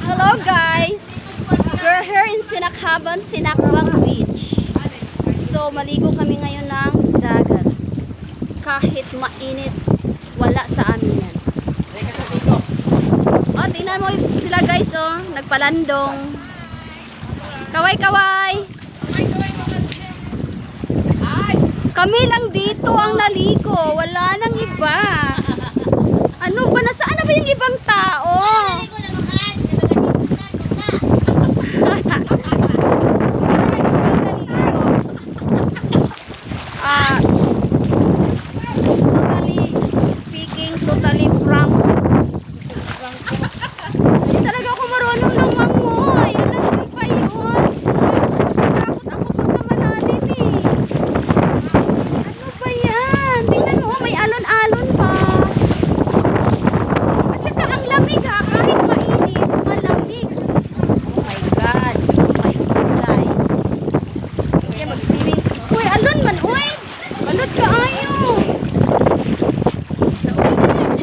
Hello guys! We're here in Sinakhaban, Sinakbang Beach. So, maligo kami ngayon ng dagat. Kahit mainit, wala sa amin yan. Oh, tingnan mo sila guys oh, nagpalandong. Kaway, kaway! Kami lang dito ang naligo, wala nang iba. Ano ba? Nasaan na ba yung ibang tao? Ah, totally totally frank. Hindi talaga ako marunong lumangoy. Alam pa yun? Takot ako pagka malalim eh. Ano ba yan? Tingnan mo, may alon-alon pa. At saka ang lamig ha, kahit mainit, malamig. Oh my God. Kaya mag-swimming. Uy, alon man, uy. Balot ka ayo.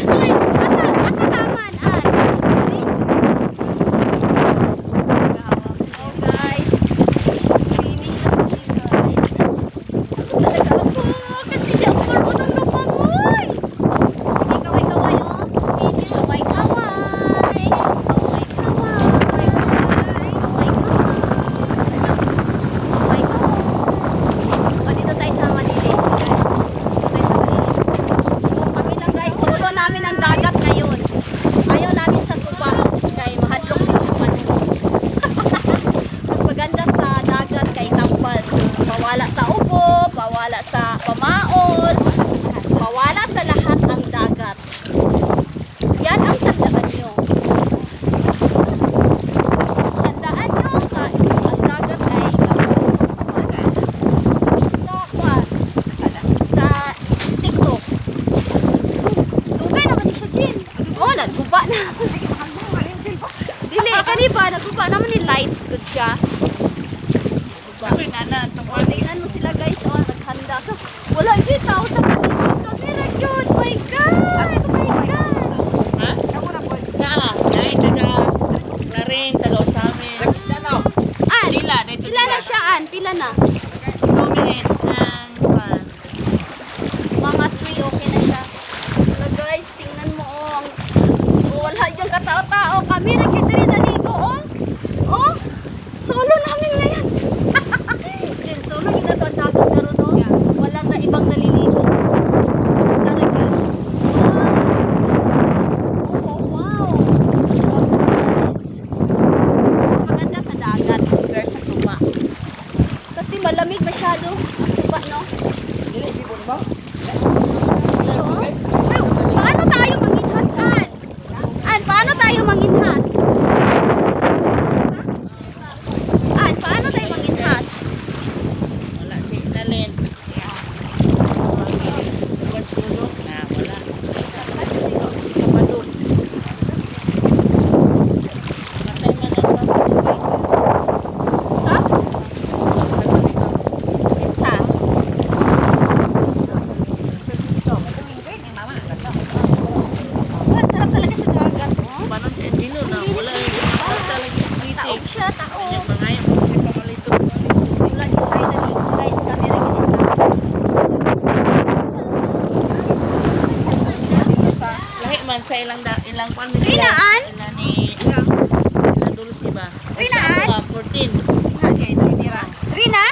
Uy, asa, asa taman, an. Oh guys. Swimming na kami guys. Talaga ako, kasi di ako marunong lumangoy. Hindi kaway-kaway, oh. Kaway-kaway. Kaway-kaway. Kaway-kaway. O, dito tayo sa Manili. Dito tayo sa Manili. Kami lang guys, solo namin ang dagat ngayon. Ayaw namin sa supa. Kaya mahadlok din sa manok. Mas maganda sa dagat kay tampal. Pawala sa ubo, pawala sa pamaol, pawala sa lahat ang dagat. Yan ang tandaan nyo. Tandaan nyo, ka, ang dagat ay sa kwan, sa TikTok. Dugay naman ni siya, Jin. Oh, nagguba na. Dili, kani ba? Nagguba naman ni lights. Good siya. Nagguba. Oh, tingnan mo sila guys. Oh, naghanda ka. Wala, Jin. Tao sa paligid. Camera, Jun. My God. Oh my God. An, pila na siya, An. Pila na. Mga 3, okay na siya. Hello guys, tingnan mo oh. Ang, oh katao-tao. Kami nagkitiri naligo oh. Oh, solo namin ngayon. Yan, solo kita to ang dagat karon oh. Wala na ibang naliligo. Oh, wow. Mas sa dagat versus sa. Kasi malamig masyado. Supa, no? Pero, sa ilang da, ilang kwan nila. Pinaan? Ilan ni ano? ilan dulos iba. Pinaan? 14. Ah, okay, tira. Rina?